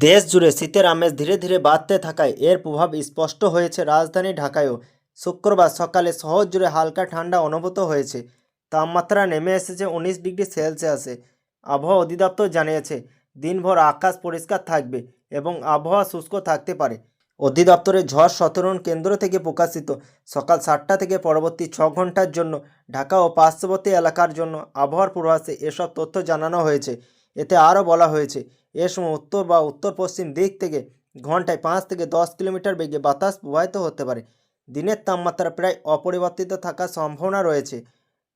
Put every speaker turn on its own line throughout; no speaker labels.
দেশ জুড়ে শীতের আমেজ ধীরে ধীরে বাড়তে থাকায় এর প্রভাব স্পষ্ট হয়েছে রাজধানী ঢাকায়ও। শুক্রবার সকালে শহর জুড়ে হালকা ঠান্ডা অনুভূত হয়েছে। তাপমাত্রা নেমে এসেছে উনিশ ডিগ্রি সেলসিয়াসে। আবহাওয়া অধিদপ্তর জানিয়েছে, দিনভর আকাশ পরিষ্কার থাকবে এবং আবহাওয়া শুষ্ক থাকতে পারে। অধিদপ্তরের ঝড় সতরণ কেন্দ্র থেকে প্রকাশিত সকাল সাতটা থেকে পরবর্তী ছ ঘণ্টার জন্য ঢাকা ও পার্শ্ববর্তী এলাকার জন্য আবহাওয়ার পূর্বাভাসে এসব তথ্য জানানো হয়েছে। এতে আরও বলা হয়েছে, এ সময় উত্তর বা উত্তর পশ্চিম দিক থেকে ঘন্টায় পাঁচ থেকে দশ কিলোমিটার বেগে বাতাস প্রবাহিত হতে পারে। দিনের তাপমাত্রা প্রায় অপরিবর্তিত থাকার সম্ভাবনা রয়েছে।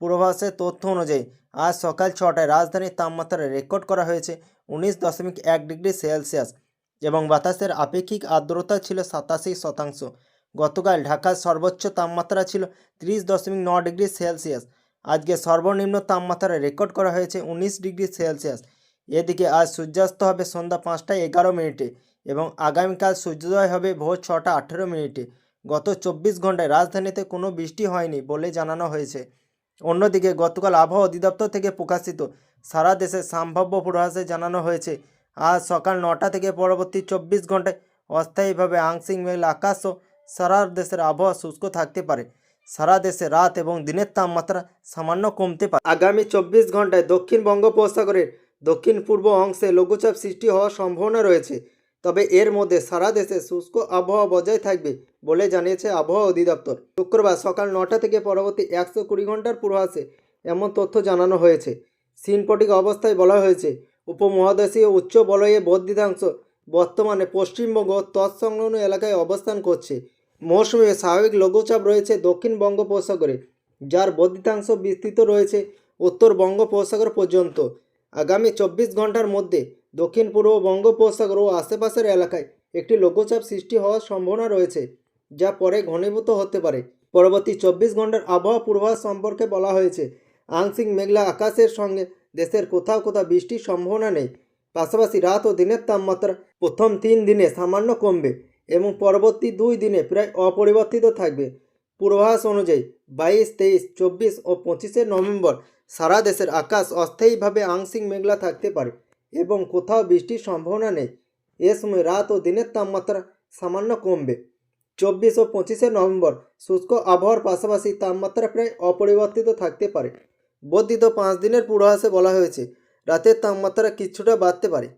পূর্বাভাসের তথ্য অনুযায়ী, আজ সকাল ছটায় রাজধানীর তাপমাত্রা রেকর্ড করা হয়েছে উনিশ দশমিক এক ডিগ্রি সেলসিয়াস এবং বাতাসের আপেক্ষিক আর্দ্রতা ছিল সাতাশি শতাংশ। গতকাল ঢাকার সর্বোচ্চ তাপমাত্রা ছিল ত্রিশ দশমিক ন ডিগ্রি সেলসিয়াস। আজকে সর্বনিম্ন তাপমাত্রা রেকর্ড করা হয়েছে উনিশ ডিগ্রি সেলসিয়াস। এদিকে আজ সূর্যাস্ত হবে সন্ধ্যা পাঁচটায় এগারো মিনিটে এবং আগামীকাল সূর্যোদয় হবে ভোর ছটা আঠেরো মিনিটে। গত চব্বিশ ঘন্টায় রাজধানীতে কোনো বৃষ্টি হয়নি বলে জানানো হয়েছে। অন্যদিকে গতকাল আবহাওয়া অধিদপ্তর থেকে প্রকাশিত সারা দেশে সম্ভাব্য পূর্বাভাসে জানানো হয়েছে, আজ সকাল নটা থেকে পরবর্তী চব্বিশ ঘন্টায় অস্থায়ীভাবে আংশিক মেঘলা আকাশ ও সারা দেশের আবহাওয়া শুষ্ক থাকতে পারে। সারা দেশে রাত এবং দিনের তাপমাত্রা সামান্য কমতে পারে। আগামী চব্বিশ ঘন্টায় দক্ষিণ বঙ্গোপসাগরের দক্ষিণ পূর্ব অংশে লঘুচাপ সৃষ্টি হওয়ার সম্ভাবনা রয়েছে, তবে এর মধ্যে সারা দেশে শুষ্ক আবহাওয়া বজায় থাকবে বলে জানিয়েছে আবহাওয়া অধিদপ্তর। শুক্রবার সকাল নটা থেকে পরবর্তী একশো কুড়ি ঘণ্টার পূর্বাসে এমন তথ্য জানানো হয়েছে। সিনপটিক অবস্থায় বলা হয়েছে, উপমহাদেশীয় উচ্চ বলয়ে বর্ধিতাংশ বর্তমানে পশ্চিমবঙ্গ তৎসংলগ্ন এলাকায় অবস্থান করছে। মৌসুমে স্বাভাবিক লঘুচাপ রয়েছে দক্ষিণ বঙ্গোপসাগরে, যার বর্ধিতাংশ বিস্তৃত রয়েছে উত্তর বঙ্গোপসাগর পর্যন্ত। আগামী চব্বিশ ঘণ্টার মধ্যে দক্ষিণ পূর্ব বঙ্গোপসাগর ও আশেপাশের এলাকায় একটি লঘুচাপ সৃষ্টি হওয়ার সম্ভাবনা রয়েছে, যা পরে ঘনীভূত হতে পারে। পরবর্তী চব্বিশ ঘণ্টার আবহাওয়া পূর্বাভাস সম্পর্কে বলা হয়েছে, আংশিক মেঘলা আকাশের সঙ্গে দেশের কোথাও কোথাও বৃষ্টির সম্ভাবনা নেই। পাশাপাশি রাত ও দিনের তাপমাত্রা প্রথম তিন দিনে সামান্য কমবে এবং পরবর্তী দুই দিনে প্রায় অপরিবর্তিত থাকবে। পূর্বাভাস অনুযায়ী বাইশ, তেইশ, চব্বিশ ও পঁচিশে নভেম্বর সারা দেশের আকাশ অস্থায়ীভাবে আংশিক মেঘলা থাকতে পারে এবং কোথাও বৃষ্টির সম্ভাবনা নেই। এ সময় রাত ও দিনের তাপমাত্রা সামান্য কমবে। চব্বিশ ও পঁচিশে নভেম্বর শুষ্ক আবহাওয়ার পাশাপাশি তাপমাত্রা প্রায় অপরিবর্তিত থাকতে পারে। বর্ধিত পাঁচ দিনের পূর্বাভাসে বলা হয়েছে, রাতের তাপমাত্রা কিছুটা বাড়তে পারে।